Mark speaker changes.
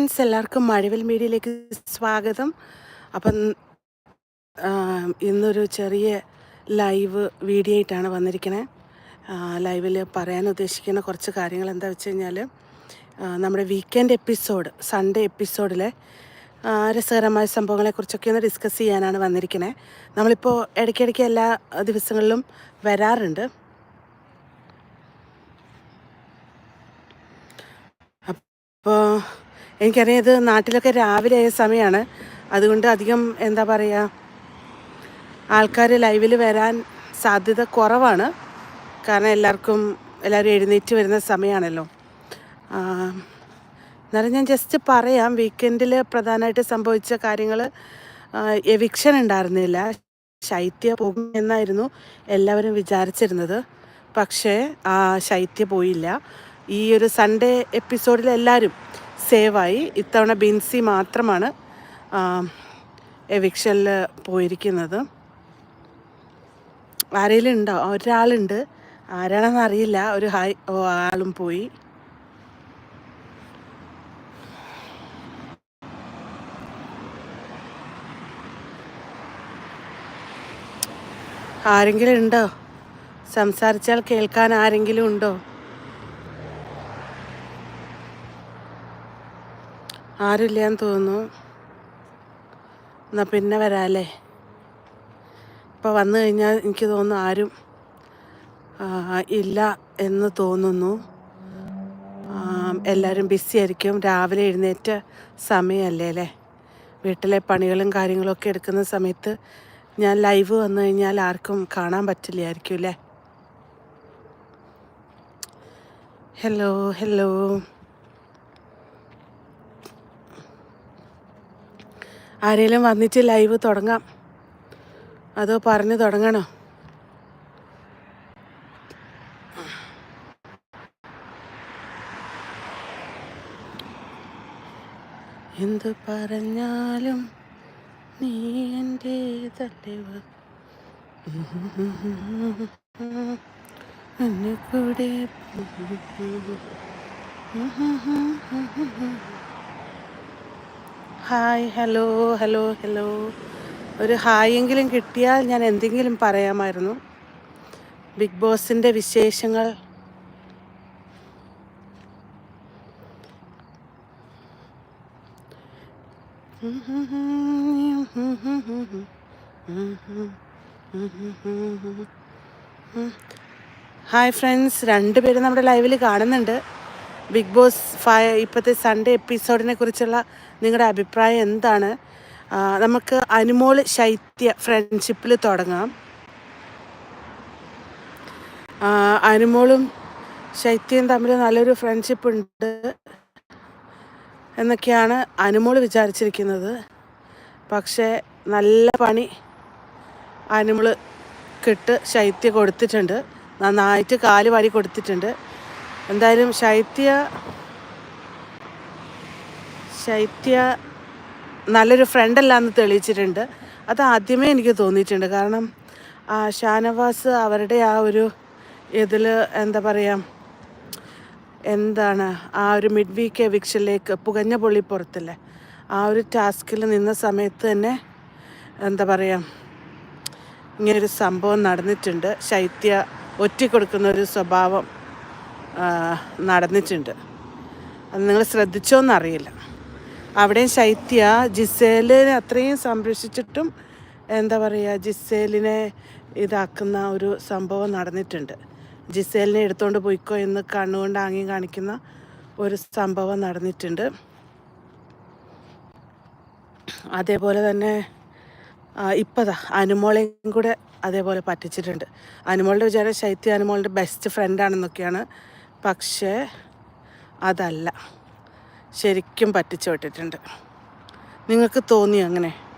Speaker 1: Friends എല്ലാവർക്കും മഴവിൽ മീഡിയയിലേക്ക് സ്വാഗതം. അപ്പം ഇന്നൊരു ചെറിയ ലൈവ് വീഡിയോ ആയിട്ടാണ് വന്നിരിക്കുന്നത് ലൈവിൽ പറയാൻ ഉദ്ദേശിക്കുന്ന കുറച്ച് കാര്യങ്ങൾ എന്താ വെച്ച് കഴിഞ്ഞാൽ നമ്മുടെ വീക്കെൻഡ് എപ്പിസോഡ് സൺഡേ എപ്പിസോഡിലെ രസകരമായ സംഭവങ്ങളെക്കുറിച്ചൊക്കെ ഒന്ന് ഡിസ്കസ് ചെയ്യാനാണ് വന്നിരിക്കുന്നത് നമ്മളിപ്പോൾ ഇടയ്ക്കിടയ്ക്ക് എല്ലാ ദിവസങ്ങളിലും വരാറുണ്ട്. എനിക്കറിയാം ഇത് നാട്ടിലൊക്കെ രാവിലെ ആയ സമയമാണ് അതുകൊണ്ട് അധികം എന്താ പറയുക ആൾക്കാർ ലൈവിൽ വരാൻ സാധ്യത കുറവാണ്. കാരണം എല്ലാവർക്കും എല്ലാവരും എഴുന്നേറ്റ് വരുന്ന സമയമാണല്ലോ എന്നാലും ഞാൻ ജസ്റ്റ് പറയാം വീക്കെൻഡിൽ പ്രധാനമായിട്ട് സംഭവിച്ച കാര്യങ്ങൾ എവിക്ഷൻ ഉണ്ടായിരുന്നില്ല. ശൈത്യ പോകും എന്നായിരുന്നു എല്ലാവരും വിചാരിച്ചിരുന്നത്. പക്ഷേ ആ ശൈത്യ പോയില്ല. ഈ ഒരു സൺഡേ എപ്പിസോഡിൽ എല്ലാവരും സേവായി. ഇത്തവണ ബിൻസി മാത്രമാണ് എവിക്ഷനിൽ പോയിരിക്കുന്നത്. ആരെങ്കിലും ഉണ്ടോ? ഒരാളുണ്ട്. ആരാണെന്ന് അറിയില്ല. ഒരു ഹായ് ഓ ആളും പോയി. ആരെങ്കിലും ഉണ്ടോ? സംസാരിച്ചാൽ കേൾക്കാൻ ആരെങ്കിലും ഉണ്ടോ? ആരുമില്ലാന്ന് തോന്നുന്നു. എന്നാൽ പിന്നെ വരാല്ലേ? ഇപ്പോൾ വന്നു കഴിഞ്ഞാൽ എനിക്ക് തോന്നുന്നു ആരും ഇല്ല എന്ന് തോന്നുന്നു. എല്ലാവരും ബിസി ആയിരിക്കും. രാവിലെ എഴുന്നേറ്റ സമയമല്ലേ അല്ലേ? വീട്ടിലെ പണികളും കാര്യങ്ങളൊക്കെ എടുക്കുന്ന സമയത്ത് ഞാൻ ലൈവ് വന്നു കഴിഞ്ഞാൽ ആർക്കും കാണാൻ പറ്റില്ലായിരിക്കും അല്ലേ? ഹലോ ഹലോ ആരെങ്കിലും വന്നിട്ട് ലൈവ് തുടങ്ങാം. അതോ പറഞ്ഞു തുടങ്ങണോ? എന്ത് പറഞ്ഞാലും നീ എന്റെ എന്റേതല്ലവ എന്നെ കൂടെ ഹായ് ഹലോ ഹലോ ഹലോ. ഒരു ഹായെങ്കിലും കിട്ടിയാൽ ഞാൻ എന്തെങ്കിലും പറയാമായിരുന്നു. ബിഗ് ബോസിന്റെ വിശേഷങ്ങൾ. ഹായ് ഫ്രണ്ട്സ് രണ്ടുപേരും നമ്മുടെ ലൈവിൽ കാണുന്നുണ്ട്. ബിഗ് ബോസ് ഫയ ഇപ്പോഴത്തെ സൺഡേ എപ്പിസോഡിനെ കുറിച്ചുള്ള നിങ്ങളുടെ അഭിപ്രായം എന്താണ്? നമുക്ക് അനുമോൾ ശൈത്യ ഫ്രണ്ട്ഷിപ്പിൽ തുടങ്ങാം. അനുമോളും ശൈത്യയും തമ്മിൽ നല്ലൊരു ഫ്രണ്ട്ഷിപ്പ് ഉണ്ട് എന്നൊക്കെയാണ് അനുമോൾ വിചാരിച്ചിരിക്കുന്നത്. പക്ഷേ നല്ല പണി അനുമോൾ കിട്ട് ശൈത്യ കൊടുത്തിട്ടുണ്ട്. നന്നായിട്ട് കാൽ വാരി കൊടുത്തിട്ടുണ്ട്. എന്തായാലും ശൈത്യ ശൈത്യ നല്ലൊരു ഫ്രണ്ടല്ല എന്ന് തെളിയിച്ചിട്ടുണ്ട്. അത് ആദ്യമേ എനിക്ക് തോന്നിയിട്ടുണ്ട്. കാരണം ആ ഷാനവാസ് അവരുടെ ആ ഒരു ഇതിൽ എന്താ പറയുക എന്താണ് ആ ഒരു മിഡ് വീക്ക് എവിക്ഷനിലേക്ക് പുകഞ്ഞ പൊള്ളി പുറത്തില്ലേ? ആ ഒരു ടാസ്കിൽ നിന്ന സമയത്ത് തന്നെ എന്താ പറയുക ഇങ്ങനൊരു സംഭവം നടന്നിട്ടുണ്ട്. ശൈത്യ ഒറ്റിക്കൊടുക്കുന്ന ഒരു സ്വഭാവം. നടന്നിട്ടുണ്ട്. അത് നിങ്ങൾ ശ്രദ്ധിച്ചോന്നറിയില്ല. അവിടെയും ശൈത്യ ജിസേലിനെ അത്രയും സംരക്ഷിച്ചിട്ടും എന്താ പറയുക ജിസേലിനെ ഇതാക്കുന്ന ഒരു സംഭവം നടന്നിട്ടുണ്ട്. ജിസേലിനെ എടുത്തുകൊണ്ട് പോയിക്കോ എന്ന് കണ്ണുകൊണ്ട് ആംഗ്യം കാണിക്കുന്ന ഒരു സംഭവം നടന്നിട്ടുണ്ട്. അതേപോലെ തന്നെ ഇപ്പതാ അനുമോളെയും കൂടെ അതേപോലെ പറ്റിച്ചിട്ടുണ്ട്. അനുമോളുടെ വിചാരം ശൈത്യ അനുമോളുടെ ബെസ്റ്റ് ഫ്രണ്ടാണെന്നൊക്കെയാണ് പക്ഷേ അതല്ല. ശരിക്കും പറ്റിച്ചു വിട്ടിട്ടുണ്ട്. നിങ്ങൾക്ക് തോന്നി അങ്ങനെ?